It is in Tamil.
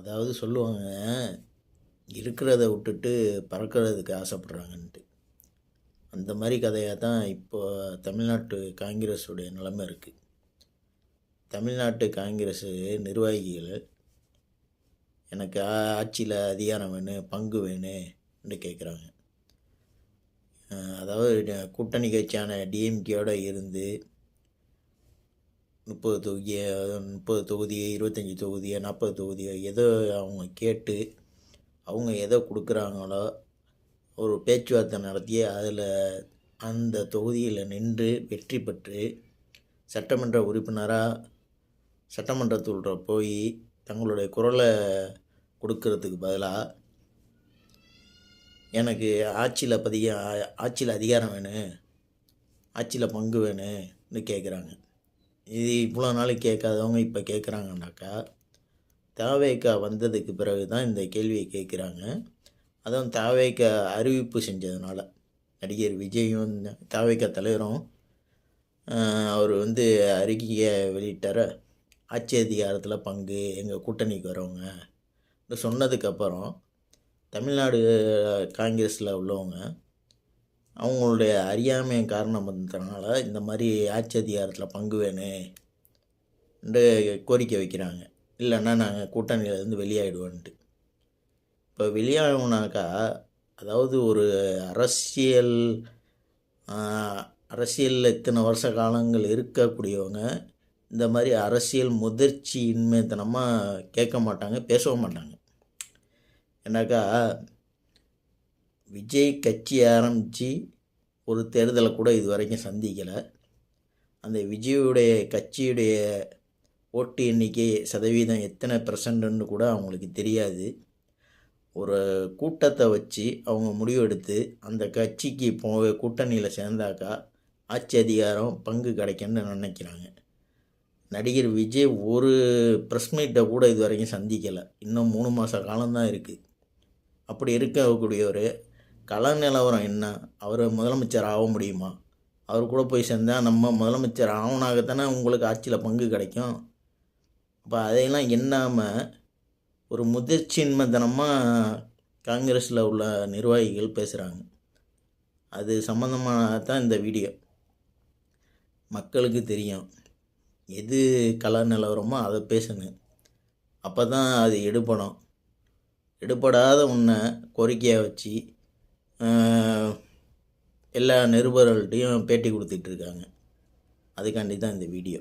அதாவது சொல்லுவாங்க இருக்கிறத விட்டுட்டு பறக்கிறதுக்கு ஆசைப்பட்றாங்கன்ட்டு. அந்த மாதிரி கதையாக தான் இப்போ தமிழ்நாட்டு காங்கிரஸுடைய நிலைமை இருக்குது தமிழ்நாட்டு காங்கிரஸ் நிர்வாகிகள் எனக்கு ஆட்சியில் அதிகாரம் வேணும் பங்கு வேணும்னு கேட்குறாங்க. அதாவது கூட்டணி கட்சியான டிஎம்கேயோடு இருந்து முப்பது தொகுதி முப்பது தொகுதியை இருபத்தஞ்சி தொகுதியை நாற்பது தொகுதியை எதோ அவங்க கேட்டு அவங்க எதை கொடுக்குறாங்களோ ஒரு பேச்சுவார்த்தை நடத்தி அதில் அந்த தொகுதியில் நின்று வெற்றி பெற்று சட்டமன்ற உறுப்பினராக சட்டமன்றத்துள்ள போய் தங்களுடைய குரலை கொடுக்கறதுக்கு பதிலாக எனக்கு ஆட்சியில் பதிய ஆட்சியில் அதிகாரம் வேணும் ஆட்சியில் பங்கு வேணும்னு கேட்குறாங்க இது இவ்வளோ நாள் கேட்காதவங்க இப்போ கேட்குறாங்கனாக்கா தாவேக்கா வந்ததுக்கு பிறகு தான் இந்த கேள்வியை கேட்குறாங்க அதுவும் தாவேக்கா அறிவிப்பு செஞ்சதுனால நடிகர் விஜயும் தாவேக்கா தலைவரும் அவர் வந்து அறிக்கையை வெளியிட்டார. ஆட்சி அதிகாரத்தில் பங்கு எங்கள் கூட்டணிக்கு வரவங்க சொன்னதுக்கப்புறம் தமிழ்நாடு காங்கிரஸில் உள்ளவங்க அவங்களுடைய அறியாமை வந்ததுனால இந்த மாதிரி ஆட்சி அதிகாரத்தில் பங்கு வேணும்னு கோரிக்கை வைக்கிறாங்க. இல்லைன்னா நாங்கள் கூட்டணியிலேருந்து வெளியாகிடுவோன்ட்டு இப்போ வெளியாகணுனாக்கா அதாவது ஒரு அரசியல் அரசியலில் இத்தனை வருஷ காலங்கள் இருக்கக்கூடியவங்க இந்த மாதிரி அரசியல் முதிர்ச்சி இன்மைத்தனமாக கேட்க மாட்டாங்க பேசவும் மாட்டாங்க. ஏன்னாக்கா விஜய் கட்சி ஆரம்பித்து ஒரு தேர்தலை கூட இது வரைக்கும் சந்திக்கலை. அந்த விஜயுடைய கட்சியுடைய ஓட்டு எண்ணிக்கை சதவீதம் எத்தனை பர்சன்ட்னு கூட அவங்களுக்கு தெரியாது. ஒரு கூட்டத்தை வச்சு அவங்க முடிவெடுத்து அந்த கட்சிக்கு போ கூட்டணியில் சேர்ந்தாக்கா ஆட்சி அதிகாரம் பங்கு கிடைக்கும்னு நினைக்கிறாங்க. நடிகர் விஜய் ஒரு ப்ரெஸ் மீட்டை கூட இது வரைக்கும் சந்திக்கலை. இன்னும் மூணு மாத காலம்தான் இருக்குது அப்படி இருக்கக்கூடியவர் கள நிலவரம் என்ன? அவர் முதலமைச்சர் ஆக முடியுமா? அவர் கூட போய் சேர்ந்தால் நம்ம முதலமைச்சர் ஆவனாகத்தானே உங்களுக்கு ஆட்சியில் பங்கு கிடைக்கும்? அப்போ அதையெல்லாம் எண்ணாமல் ஒரு முதிர்ச்சின்மத்தனமாக காங்கிரஸில் உள்ள நிர்வாகிகள் பேசுகிறாங்க அது சம்மந்தமாக தான் இந்த வீடியோ. மக்களுக்கு தெரியும். எது கல நிலவரமோ அதை பேசணும் அப்போ தான் அது எடுபடும். எடுபடாத உன்னை கோரிக்கையாக வச்சு எல்லா நிருபர்கள்ட்டையும் பேட்டி கொடுத்துட்ருக்காங்க. அதுக்காண்டி தான் இந்த வீடியோ.